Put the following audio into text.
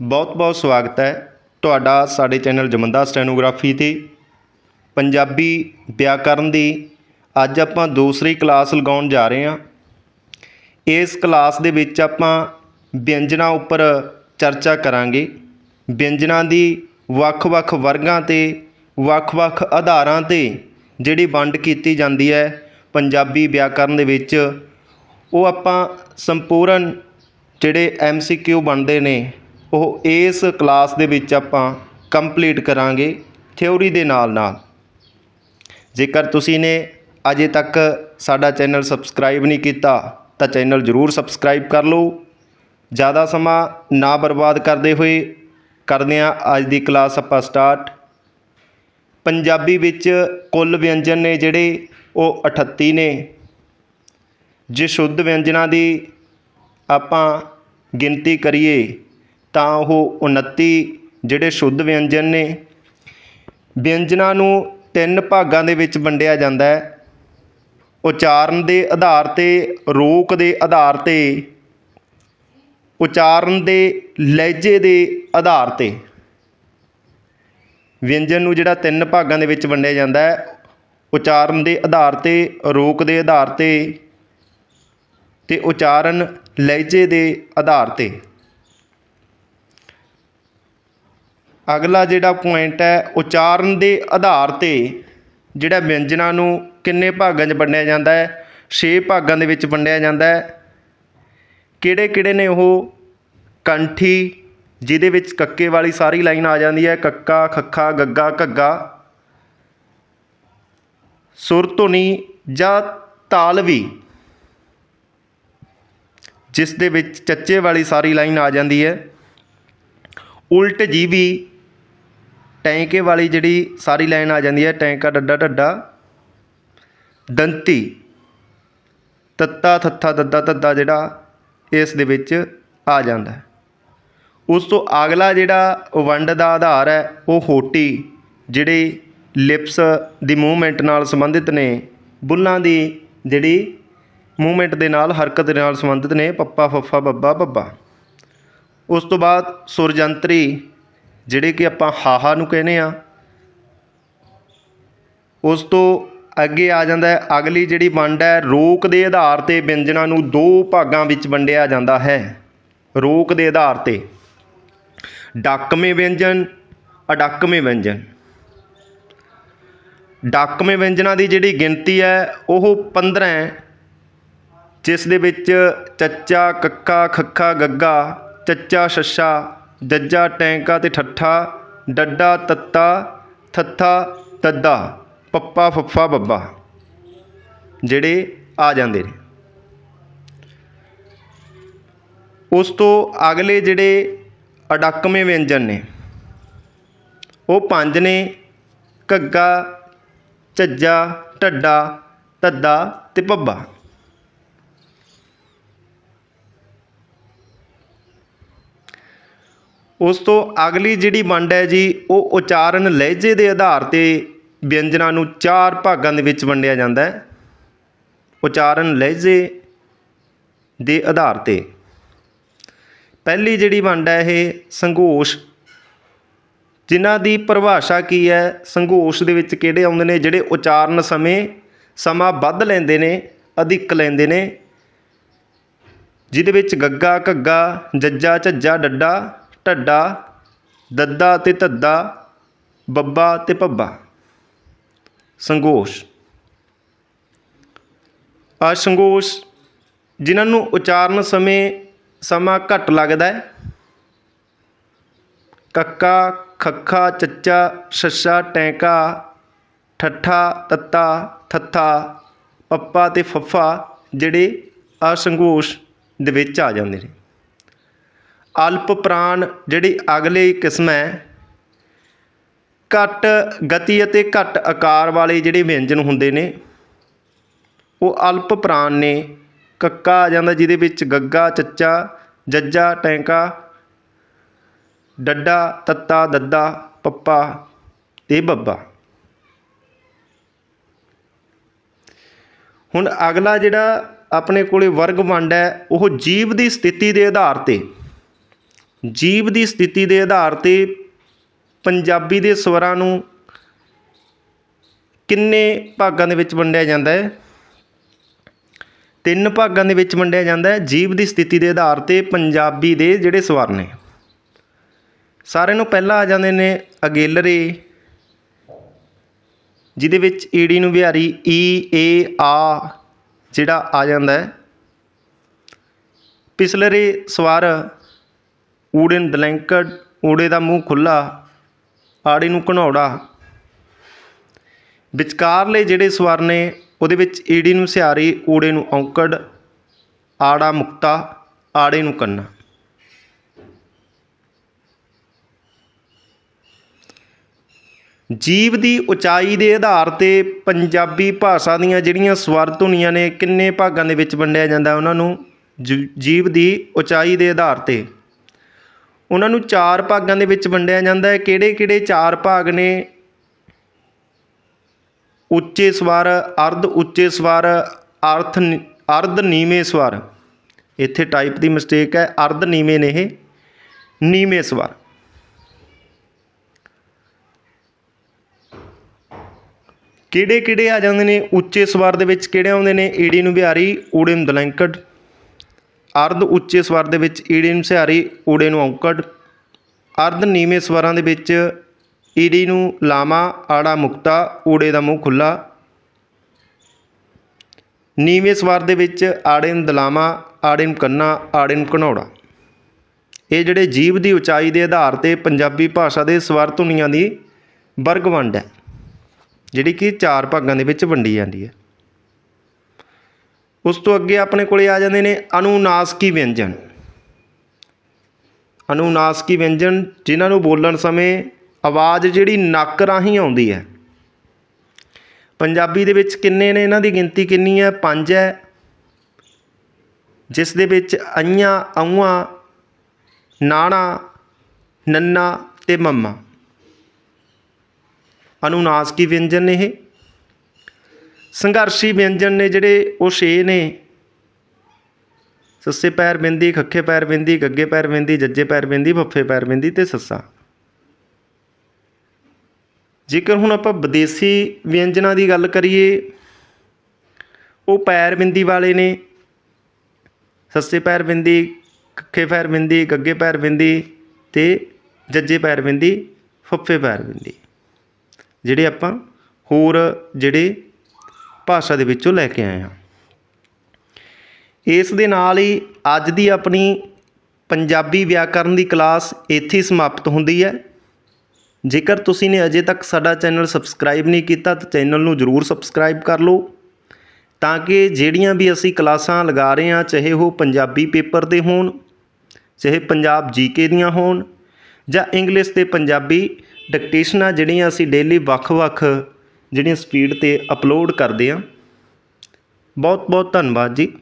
ਬਹੁਤ-ਬਹੁਤ ਸਵਾਗਤ ਹੈ ਤੁਹਾਡਾ ਸਾਡੇ ਚੈਨਲ ਜਮੰਦਾ ਸਟੈਨੋਗ੍ਰਾਫੀ ਤੇ। ਪੰਜਾਬੀ ਵਿਆਕਰਨ ਦੀ ਅੱਜ ਆਪਾਂ ਦੂਸਰੀ ਕਲਾਸ ਲਗਾਉਣ ਜਾ ਰਹੇ ਹਾਂ। ਇਸ ਕਲਾਸ ਦੇ ਵਿੱਚ ਆਪਾਂ ਵਿਅੰਜਨਾਂ ਉੱਪਰ ਚਰਚਾ ਕਰਾਂਗੇ। ਵਿਅੰਜਨਾਂ ਦੀ ਵੱਖ-ਵੱਖ ਵਰਗਾਂ ਤੇ ਵੱਖ-ਵੱਖ ਆਧਾਰਾਂ ਤੇ ਜਿਹੜੀ ਵੰਡ ਕੀਤੀ ਜਾਂਦੀ ਹੈ ਪੰਜਾਬੀ ਵਿਆਕਰਨ ਦੇ ਵਿੱਚ, ਉਹ ਆਪਾਂ ਸੰਪੂਰਨ ਜਿਹੜੇ ਐਮਸੀਕਿਊ ਬਣਦੇ ਨੇ ਉਹ ਇਸ ਕਲਾਸ ਦੇ ਵਿੱਚ ਆਪਾਂ ਕੰਪਲੀਟ ਕਰਾਂਗੇ ਥਿਉਰੀ ਦੇ ਨਾਲ ਨਾਲ। ਜੇਕਰ ਤੁਸੀਂ ਨੇ ਅਜੇ ਤੱਕ ਸਾਡਾ ਚੈਨਲ ਸਬਸਕ੍ਰਾਈਬ ਨਹੀਂ ਕੀਤਾ, ਤਾਂ ਚੈਨਲ ਜ਼ਰੂਰ ਸਬਸਕ੍ਰਾਈਬ ਕਰ ਲਓ। ਜ਼ਿਆਦਾ ਸਮਾਂ ਨਾ ਬਰਬਾਦ ਕਰਦੇ ਹੋਏ ਕਰਦੇ ਹਾਂ ਅੱਜ ਦੀ ਕਲਾਸ ਆਪਾਂ ਸਟਾਰਟ ਪੰਜਾਬੀ ਵਿੱਚ ਕੁੱਲ ਵਿਅੰਜਨ ਨੇ ਜਿਹੜੇ, ਉਹ 38 ਨੇ। ਜੇ ਸ਼ੁੱਧ ਵਿਅੰਜਨਾਂ ਦੀ ਆਪਾਂ ਗਿਣਤੀ ਕਰੀਏ ਤਾਂ ਉਹ 29 ਜਿਹੜੇ ਸ਼ੁੱਧ ਵਿਅੰਜਨ ਨੇ, ਵਿਅੰਜਨਾਂ ਨੂੰ ਤਿੰਨ ਭਾਗਾਂ ਦੇ ਵਿੱਚ ਵੰਡਿਆ ਜਾਂਦਾ ਹੈ। ਉਚਾਰਨ ਦੇ ਆਧਾਰ ਤੇ, ਰੋਕ ਦੇ ਆਧਾਰ ਤੇ, ਉਚਾਰਨ ਦੇ ਲਹਿਜੇ ਦੇ ਆਧਾਰ ਤੇ। ਵਿਅੰਜਨ ਨੂੰ ਜਿਹੜਾ ਤਿੰਨ ਭਾਗਾਂ ਦੇ ਵਿੱਚ ਵੰਡਿਆ ਜਾਂਦਾ ਹੈ, ਉਚਾਰਨ ਦੇ ਆਧਾਰ ਤੇ, ਰੋਕ ਦੇ ਆਧਾਰ ਤੇ ਤੇ ਉਚਾਰਨ ਲਹਿਜੇ ਦੇ ਆਧਾਰ ਤੇ। ਅਗਲਾ ਜਿਹੜਾ ਪੁਆਇੰਟ ਹੈ ਉਚਾਰਨ ਦੇ ਆਧਾਰ ਤੇ ਜਿਹੜਾ ਵਿਅੰਜਨਾਂ ਨੂੰ ਕਿੰਨੇ ਭਾਗਾਂ 'ਚ ਵੰਡਿਆ ਜਾਂਦਾ ਹੈ? 6 ਭਾਗਾਂ ਦੇ ਵਿੱਚ ਵੰਡਿਆ ਜਾਂਦਾ ਹੈ। ਕਿਹੜੇ ਕਿਹੜੇ ਨੇ ਉਹ? ਕੰਠੀ, ਜਿਹਦੇ ਵਿੱਚ ਕੱਕੇ ਵਾਲੀ ਸਾਰੀ ਲਾਈਨ ਆ ਜਾਂਦੀ ਹੈ। ਕੱਕਾ, ਖੱਖਾ, ਗੱਗਾ, ਘੱਗਾ। ਸੁਰ ਧੁਨੀ ਜਾਂ ਤਾਲਵੀ, ਜਿਸ ਦੇ ਵਿੱਚ ਚੱਚੇ ਵਾਲੀ ਸਾਰੀ ਲਾਈਨ ਆ ਜਾਂਦੀ ਹੈ। ਉਲਟ ਜੀਵੀ ਟੈਂਕੇ ਵਾਲੀ ਜਿਹੜੀ ਸਾਰੀ ਲਾਈਨ ਆ ਜਾਂਦੀ ਹੈ, ਟੈਂਕਾ ਡੱਡਾ ਢੱਡਾ ਦੰਤੀ। ਤੱਤਾ ਥੱਥਾ ਦੱਦਾ ਤੱਦਾ ਜਿਹੜਾ ਇਸ ਦੇ ਵਿੱਚ ਆ ਜਾਂਦਾ ਹੈ। ਉਸ ਤੋਂ ਅਗਲਾ ਜਿਹੜਾ ਵੰਡ ਦਾ ਆਧਾਰ ਹੈ, ਉਹ ਹੋਟੀ, ਜਿਹੜੇ ਲਿਪਸ ਦੀ ਮੂਵਮੈਂਟ ਨਾਲ ਸੰਬੰਧਿਤ ਨੇ, ਬੁੱਲਾਂ ਦੀ ਜਿਹੜੀ ਮੂਵਮੈਂਟ ਦੇ ਨਾਲ, ਹਰਕਤ ਦੇ ਨਾਲ ਸੰਬੰਧਿਤ ਨੇ, ਪੱਪਾ ਫੱਫਾ ਬੱਬਾ ਬੱਬਾ। ਉਸ ਤੋਂ ਬਾਅਦ ਸੁਰਜੰਤਰੀ ਜਿਹੜੇ ਕਿ ਆਪਾਂ ਹਾਹਾ ਨੂੰ ਕਹਿੰਦੇ ਹਾਂ, ਉਸ ਤੋਂ ਅੱਗੇ ਆ ਜਾਂਦਾ ਹੈ, ਅਗਲੀ ਜਿਹੜੀ ਵੰਡ ਹੈ, ਰੋਕ ਦੇ ਆਧਾਰ ਤੇ ਵਿਅੰਜਨਾਂ ਨੂੰ ਦੋ ਭਾਗਾਂ ਵਿੱਚ ਵੰਡਿਆ ਜਾਂਦਾ ਹੈ। ਰੋਕ ਦੇ ਆਧਾਰ ਤੇ ਡੱਕਵੇਂ ਵਿਅੰਜਨ ਅਡੱਕਵੇਂ ਵਿਅੰਜਨ। ਡੱਕਵੇਂ ਵਿਅੰਜਨਾਂ ਦੀ ਜਿਹੜੀ ਗਿਣਤੀ ਹੈ, ਉਹ 15 ਹੈ, ਜਿਸ ਦੇ ਵਿੱਚ ਚੱਚਾ, ਕੱਕਾ, ਖੱਖਾ, ਗੱਗਾ, ਚੱਚਾ, ਛੱਛਾ ਜੱਜਾ ਟੈਂਕਾ ਅਤੇ ਠੱਠਾ, ਡੱਡਾ ਤੱਤਾ, ਥੱਥਾ ਦੱਦਾ ਪੱਪਾ ਫੱਫਾ ਬੱਬਾ, ਜਿਹੜੇ ਆ ਜਾਂਦੇ ਨੇ। ਉਸ ਤੋਂ ਅਗਲੇ ਜਿਹੜੇ ਅਡੱਕਵੇਂ ਵਿਅੰਜਨ ਨੇ, ਉਹ ਪੰਜ ਨੇ, ਘੱਗਾ, ਝੱਜਾ, ਢੱਡਾ ਧੱਦਾ ਤੇ ਪੱਬਾ। ਉਸ ਤੋਂ ਅਗਲੀ ਜਿਹੜੀ ਵੰਡ ਹੈ ਜੀ, ਉਹ ਉਚਾਰਨ ਲਹਿਜੇ ਦੇ ਆਧਾਰ ਤੇ ਵਿਅੰਜਨਾਂ ਨੂੰ ਚਾਰ ਭਾਗਾਂ ਦੇ ਵਿੱਚ ਵੰਡਿਆ ਜਾਂਦਾ ਹੈ। ਉਚਾਰਨ ਲਹਿਜੇ ਦੇ ਆਧਾਰ ਤੇ। ਪਹਿਲੀ ਜਿਹੜੀ ਵੰਡ ਹੈ ਇਹ ਸੰਘੋਸ਼ ਜਿਨ੍ਹਾਂ ਦੀ ਪਰਿਭਾਸ਼ਾ ਕੀ ਹੈ ਸੰਘੋਸ਼ ਦੇ ਵਿੱਚ ਕਿਹੜੇ ਆਉਂਦੇ ਨੇ, ਜਿਹੜੇ ਉਚਾਰਨ ਸਮੇਂ ਸਮਾਂ ਵੱਧ ਲੈਂਦੇ ਨੇ, ਅਧਿਕ ਲੈਂਦੇ ਨੇ, ਜਿਹਦੇ ਵਿੱਚ ਗੱਗਾ, ਘੱਗਾ, ਜੱਜਾ, ਝੱਜਾ, ਡੱਡਾ ਢੱਡਾ, ਦੱਦਾ ਤੇ ਧੱਦਾ, ਬੱਬਾ ਤੇ ਭੱਬਾ। ਸੰਗੋਸ਼। ਆ ਸੰਗੋਸ਼ ਜਿਨ੍ਹਾਂ ਨੂੰ ਉਚਾਰਨ ਸਮੇਂ ਸਮਾਂ ਘੱਟ ਲੱਗਦਾ ਹੈ। ਕੱਕਾ, ਖੱਖਾ, ਚੱਚਾ, ਛੱਛਾ, ਟੈਂਕਾ, ਠੱਠਾ, ਤੱਤਾ, ਥੱਥਾ, ਪੱਪਾ ਤੇ ਫੱਫਾ ਜਿਹੜੇ ਅਸੰਗੋਸ਼ ਦੇ ਵਿੱਚ ਆ ਜਾਂਦੇ ਨੇ। ਅਲਪ ਪ੍ਰਾਣ ਜਿਹੜੀ ਅਗਲੀ ਕਿਸਮ ਹੈ, ਘੱਟ ਗਤੀ ਅਤੇ ਘੱਟ ਆਕਾਰ ਵਾਲੇ ਜਿਹੜੇ ਵਿਅੰਜਨ ਹੁੰਦੇ ਨੇ, ਉਹ ਅਲਪ ਪ੍ਰਾਣ ਨੇ। ਕੱਕਾ ਆ ਜਾਂਦਾ ਜਿਹਦੇ ਵਿੱਚ ਗੱਗਾ, ਚੱਚਾ, ਜੱਜਾ, ਟੈਂਕਾ, ਡੱਡਾ, ਤੱਤਾ, ਦੱਦਾ, ਪੱਪਾ ਤੇ ਬੱਬਾ। ਹੁਣ ਅਗਲਾ ਜਿਹੜਾ ਆਪਣੇ ਕੋਲੇ ਵਰਗ ਵੰਡ ਹੈ, ਉਹ ਜੀਵ ਦੀ ਸਥਿਤੀ ਦੇ ਆਧਾਰ ਤੇ ਜੀਵ ਦੀ ਸਥਿਤੀ ਦੇ ਆਧਾਰ ਤੇ ਪੰਜਾਬੀ ਦੇ ਸਵਰਾਂ ਨੂੰ ਕਿੰਨੇ ਭਾਗਾਂ ਦੇ ਵਿੱਚ ਵੰਡਿਆ ਜਾਂਦਾ ਹੈ? ਤਿੰਨ ਭਾਗਾਂ ਦੇ ਵਿੱਚ ਵੰਡਿਆ ਜਾਂਦਾ ਹੈ। ਜੀਭ ਦੀ ਸਥਿਤੀ ਦੇ ਆਧਾਰ ਤੇ ਪੰਜਾਬੀ ਦੇ ਜਿਹੜੇ ਸਵਰ ਨੇ। ਸਾਰਿਆਂ ਨੂੰ ਪਹਿਲਾਂ ਆ ਜਾਂਦੇ ਨੇ ਅਗੇਲਰੇ, ਜਿਹਦੇ ਵਿੱਚ ਈੜੀ ਨੂੰ ਵਿਹਾਰੀ ਈ, ਏ, ਆ ਜਿਹੜਾ ਆ ਜਾਂਦਾ ਹੈ। ਪਿਛਲਰੇ ਸਵਰ ਊੜੇ ਨੂੰ ਦਲੈਂਕੜ, ਊੜੇ ਦਾ ਮੂੰਹ ਖੁੱਲਾ ਆੜੇ ਨੂੰ ਘਨੌੜਾ। ਵਿਚਕਾਰਲੇ ਜਿਹੜੇ ਸਵਰ ਨੇ, ਉਹਦੇ ਵਿੱਚ ਈੜੀ ਨੂੰ ਸਿਹਾਰੀ ਊੜੇ ਨੂੰ ਔਂਕੜ, ਆੜਾ ਮੁਕਤਾ, ਆੜੇ ਨੂੰ ਕੰਨਾ। ਜੀਵ ਦੀ ਉਚਾਈ ਦੇ ਆਧਾਰ ਤੇ ਪੰਜਾਬੀ ਭਾਸ਼ਾ ਦੀਆਂ ਜਿਹੜੀਆਂ ਸਵਰ ਧੁਨੀਆਂ ਨੇ, ਕਿੰਨੇ ਭਾਗਾਂ ਦੇ ਵਿੱਚ ਵੰਡਿਆ ਜਾਂਦਾ ਉਹਨਾਂ ਨੂੰ? ਜੀਵ ਦੀ ਉਚਾਈ ਦੇ ਆਧਾਰ ਤੇ। ਉਹਨਾਂ ਨੂੰ ਚਾਰ ਭਾਗਾਂ ਦੇ ਵਿੱਚ ਵੰਡਿਆ ਜਾਂਦਾ ਹੈ। ਕਿਹੜੇ ਕਿਹੜੇ ਚਾਰ ਭਾਗ ਨੇ? ਉੱਚੇ ਸਵਰ, ਅਰਧ ਉੱਚੇ ਸਵਰ, ਅਰਥ ਨੀ- ਅਰਧ ਨੀਵੇਂ ਸਵਰ। ਇੱਥੇ ਟਾਈਪ ਦੀ ਮਿਸਟੇਕ ਹੈ। ਅਰਧ ਨੀਵੇਂ ਨੇ ਇਹ। ਨੀਵੇਂ ਸਵਰ। ਕਿਹੜੇ ਕਿਹੜੇ ਆ ਜਾਂਦੇ ਨੇ? ਉੱਚੇ ਸਵਰ ਦੇ ਵਿੱਚ ਕਿਹੜੇ ਆਉਂਦੇ ਨੇ? ਈੜੀ ਨੂੰ ਬਿਹਾਰੀ, ਊੜੇ ਨੂੰ ਦਲੈਂਕੜ ਅਰਧ ਉੱਚੇ ਸਵਰ ਦੇ ਵਿੱਚ ਈੜੀ ਨੂੰ ਸਿਹਾਰੀ, ਊੜੇ ਨੂੰ ਔਂਕੜ। ਅਰਧ ਨੀਵੇਂ ਸਵਰਾਂ ਦੇ ਵਿੱਚ ਈੜੀ ਨੂੰ ਲਾਮਾ, ਆੜਾ ਮੁਕਤਾ, ਊੜੇ ਦਾ ਮੂੰਹ ਖੁੱਲਾ ਨੀਵੇਂ ਸਵਰ ਦੇ ਵਿੱਚ ਆੜੇ ਨੂੰ ਦਲਾਮਾ, ਆੜੇ ਨੂੰ ਕੰਨਾ, ਆੜੇ ਨੂੰ ਘਨੌੜਾ। ਇਹ ਜਿਹੜੇ ਜੀਵ ਦੀ ਉਚਾਈ ਦੇ ਆਧਾਰ ਤੇ ਪੰਜਾਬੀ ਭਾਸ਼ਾ ਦੇ ਸਵਰ ਧੁਨੀਆਂ ਦੀ ਵਰਗ ਵੰਡ ਹੈ, ਜਿਹੜੀ ਕਿ ਚਾਰ ਭਾਗਾਂ ਦੇ ਵਿੱਚ ਵੰਡੀ ਜਾਂਦੀ ਹੈ। ਉਸ ਤੋਂ ਅੱਗੇ ਆਪਣੇ ਕੋਲੇ ਆ ਜਾਂਦੇ ਨੇ ਅਨੁਨਾਸਕੀ ਵਿਅੰਜਨ। ਅਨੁਨਾਸਕੀ ਵਿਅੰਜਨ ਜਿਨ੍ਹਾਂ ਨੂੰ ਬੋਲਣ ਸਮੇਂ ਆਵਾਜ਼ ਜਿਹੜੀ ਨੱਕ ਰਾਹੀਂ ਆਉਂਦੀ ਹੈ। ਪੰਜਾਬੀ ਦੇ ਵਿੱਚ ਕਿੰਨੇ ਨੇ? ਇਹਨਾਂ ਦੀ ਗਿਣਤੀ ਕਿੰਨੀ ਹੈ? ਪੰਜ ਹੈ। ਜਿਸ ਦੇ ਵਿੱਚ ਅਈਆਂ ਔਆਂ ਨਾਣਾ, ਨੰਨਾ ਤੇ ਮੰਮਾ। ਅਨੁਨਾਸਕੀ ਵਿਅੰਜਨ ਨੇ ਇਹ। ਸੰਘਰਸ਼ੀ ਵਿਅੰਜਨ ਨੇ ਜਿਹੜੇ ਉਹ ਛੇ ਨੇ। ਸੱਸੇ ਪੈਰ ਬਿੰਦੀ, ਖੱਖੇ ਪੈਰ ਬਿੰਦੀ, ਗੱਗੇ ਪੈਰ ਬਿੰਦੀ, ਜੱਜੇ ਪੈਰ ਬਿੰਦੀ, ਫੱਫੇ ਪੈਰ ਬਿੰਦੀ ਤੇ ਸੱਸਾ। ਜੇਕਰ ਹੁਣ ਆਪਾਂ ਵਿਦੇਸੀ ਵਿਅੰਜਨਾਂ ਦੀ ਗੱਲ ਕਰੀਏ, ਉਹ ਪੈਰ ਬਿੰਦੀ ਵਾਲੇ ਨੇ। ਸੱਸੇ ਪੈਰ ਬਿੰਦੀ, ਖੱਖੇ ਪੈਰ ਬਿੰਦੀ, ਗੱਗੇ ਪੈਰ ਬਿੰਦੀ ਤੇ ਜੱਜੇ ਪੈਰ ਬਿੰਦੀ, ਫੱਫੇ ਪੈਰ ਬਿੰਦੀ। ਜਿਹੜੇ ਆਪਾਂ ਹੋਰ ਜਿਹੜੇ ਭਾਸ਼ਾ ਦੇ ਵਿੱਚੋਂ ਲੈ ਕੇ ਆਏ ਹਾਂ। ਇਸ ਦੇ ਨਾਲ ਹੀ ਅੱਜ ਦੀ ਆਪਣੀ ਪੰਜਾਬੀ ਵਿਆਕਰਨ ਦੀ ਕਲਾਸ ਇੱਥੇ ਸਮਾਪਤ ਹੁੰਦੀ ਹੈ। ਜੇਕਰ ਤੁਸੀਂ ਨੇ ਅਜੇ ਤੱਕ ਸਾਡਾ ਚੈਨਲ ਸਬਸਕ੍ਰਾਈਬ ਨਹੀਂ ਕੀਤਾ, ਤਾਂ ਚੈਨਲ ਨੂੰ ਜ਼ਰੂਰ ਸਬਸਕ੍ਰਾਈਬ ਕਰ ਲਓ, ਤਾਂ ਕਿ ਜਿਹੜੀਆਂ ਵੀ ਅਸੀਂ ਕਲਾਸਾਂ ਲਗਾ ਰਹੇ ਹਾਂ, ਚਾਹੇ ਉਹ ਪੰਜਾਬੀ ਪੇਪਰ ਦੇ ਹੋਣ, ਚਾਹੇ ਪੰਜਾਬ ਜੀਕੇ ਦੀਆਂ ਹੋਣ ਜਾਂ ਇੰਗਲਿਸ਼ ਤੇ ਪੰਜਾਬੀ ਡਿਕਟੇਸ਼ਨਾਂ ਜਿਹੜੀਆਂ ਅਸੀਂ ਡੇਲੀ ਵੱਖ-ਵੱਖ ਜਿਹੜੀਆਂ ਸਪੀਡ ਤੇ ਅਪਲੋਡ ਕਰਦੇ ਹਾਂ। ਬਹੁਤ ਬਹੁਤ ਧੰਨਵਾਦ ਜੀ।